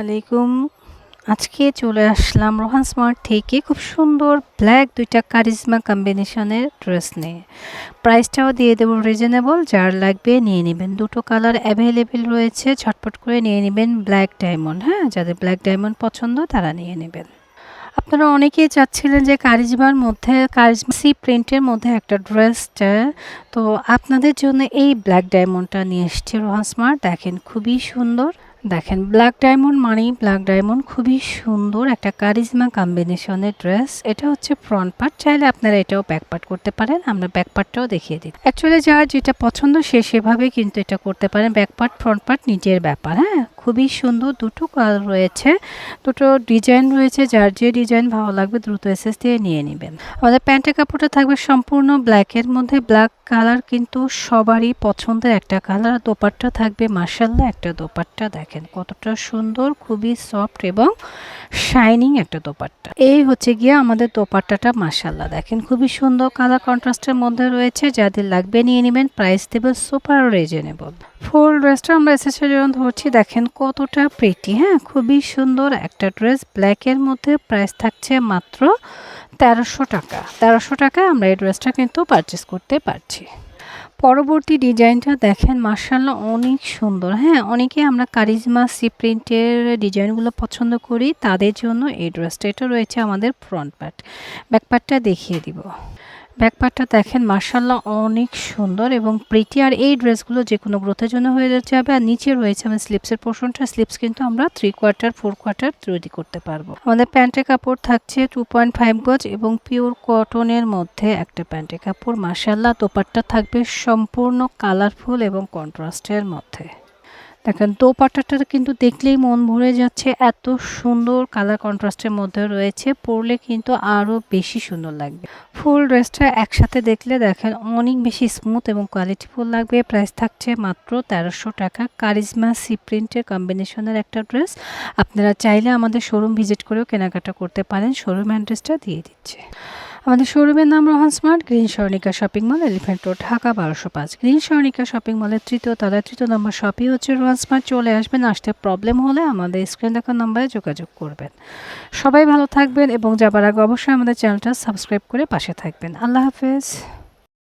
আলাইকুম। আজকে চলে আসলাম রোহান স্মার্ট থেকে খুব সুন্দর ব্ল্যাক দুইটা কারিজমা কম্বিনেশনের ড্রেস নিয়ে। প্রাইসটাও দিয়ে দেবো রিজনেবল যার লাগবে নিয়ে নেবেন। দুটো কালার অ্যাভেলেবেল রয়েছে, ঝটপট করে নিয়ে নেবেন ব্ল্যাক ডায়মন্ড হ্যাঁ? যাদের ব্ল্যাক ডায়মন্ড পছন্দ, তারা নিয়ে নেবেন। আপনারা অনেকেই চাচ্ছিলেন যে কারিজমার মধ্যে, কারিজমা সি প্রিন্টের মধ্যে একটা ড্রেসটা। তো আপনাদের জন্য এই ব্ল্যাক ডায়মন্ডটা নিয়ে এসছে রোহান স্মার্ট। দেখেন, খুবই সুন্দর। দেখেন ব্ল্যাক ডায়মন্ড মানেই ব্ল্যাক ডায়মন্ড খুবই সুন্দর একটা কারিজমা কম্বিনেশনের ড্রেস এটা হচ্ছে ফ্রন্ট পার্ট চাইলে আপনারা এটাও ব্যাক পার্ট করতে পারেন, আমরা ব্যাক পার্টটাও দেখিয়ে দিই। অ্যাকচুয়ালি যার যেটা পছন্দ সে সেভাবে কিন্তু এটা করতে পারেন ব্যাক পার্ট ফ্রন্ট পার্ট নিজের ব্যাপার হ্যাঁ? খুবই সুন্দর দুটো কালার রয়েছে। দুটো ডিজাইন রয়েছে, যার যে ডিজাইন ভালো লাগবে দ্রুত এসএস দিয়ে নিয়ে নেবেন। আমাদের প্যান্টের কাপড়টা থাকবে সম্পূর্ণ ব্ল্যাকের মধ্যে। ব্ল্যাক কালার কিন্তু সবারই পছন্দের একটা কালার। দোপাট্টা থাকবে মার্শাল্লাহ একটা দোপাট্টা। দেখেন কতটা সুন্দর, খুবই সফট এবং শাইনিং একটা দোপাট্টা। এই হচ্ছে গিয়ে আমাদের দোপাট্টাটা মার্শাল্লাহ দেখেন খুবই সুন্দর কালার কন্ট্রাস্টের মধ্যে রয়েছে। যাদের লাগবে নিয়ে নেবেন প্রাইস দেবে সুপার রিজনেবল ফুল ড্রেসটা আমরা এসেছে যখন ধরছি। দেখেন কতটা প্রিটি হ্যাঁ? খুবই সুন্দর একটা ড্রেস ব্ল্যাকের মধ্যে প্রাইস থাকছে মাত্র তেরোশো টাকা। তেরোশো টাকায় আমরা এই ড্রেসটা কিন্তু পারচেস করতে পারছি। পরবর্তী ডিজাইনটা দেখেন মার্শাল্লাহ অনেক সুন্দর হ্যাঁ? অনেকে আমরা কারিজমা সি প্রিন্টের ডিজাইনগুলো পছন্দ করি, তাদের জন্য এই ড্রেসটা এটা রয়েছে আমাদের ফ্রন্ট পার্ট ব্যাক পার্টটা দেখিয়ে দিব। ব্যাক পার্টটা দেখেন মার্শাল্লাহ অনেক সুন্দর এবং প্রিটি আর এই ড্রেসগুলো যে কোনো গ্রোথের জন্য হয়ে যাবে আর নিচে রয়েছে আমাদের স্লিপসের পোর্শনটা। স্লিপস কিন্তু আমরা থ্রি কোয়ার্টার ফোর কোয়ার্টার তৈরি করতে পারব। আমাদের প্যান্টের কাপড় থাকছে টু পয়েন্ট ফাইভ গজ এবং পিওর কটনের মধ্যে একটা প্যান্টের কাপড়। মার্শাল্লাহ দোপাট্টা থাকবে সম্পূর্ণ কালারফুল এবং কন্ট্রাস্টের মধ্যে। দেখেন, দোপাট্টাটা কিন্তু দেখলেই মন ভরে যাচ্ছে। এত সুন্দর কালার কন্ট্রাস্টের মধ্যে রয়েছে। পরলে কিন্তু আরও বেশি সুন্দর লাগবে। ফুল ড্রেসটা একসাথে দেখলে দেখেন, অনেক বেশি স্মুথ এবং কোয়ালিটিফুল লাগবে। প্রাইস থাকছে মাত্র তেরোশো টাকা। কারিজমা সি প্রিন্টের কম্বিনেশনের একটা ড্রেস আপনারা চাইলে আমাদের শোরুম ভিজিট করেও কেনাকাটা করতে পারেন। শোরুম অ্যাড্রেসটা দিয়ে দিচ্ছে। আমাদের শোরুমের নাম Rohan smart, green Swarnika shopping mall elephant road, Dhaka, বারোশো পাঁচ। গ্রিন স্বর্ণিকা শপিং মলের তৃতীয় তলায় তৃতীয় নম্বর শপই হচ্ছে রোহান স্মার্ট, চলে আসবেন। আসতে প্রবলেম হলে আমাদের স্ক্রিন দেখার নম্বরে যোগাযোগ করবেন। সবাই ভালো থাকবেন এবং যাবার আগে অবশ্যই আমাদের চ্যানেলটা সাবস্ক্রাইব করে পাশে থাকবেন। আল্লাহ হাফেজ।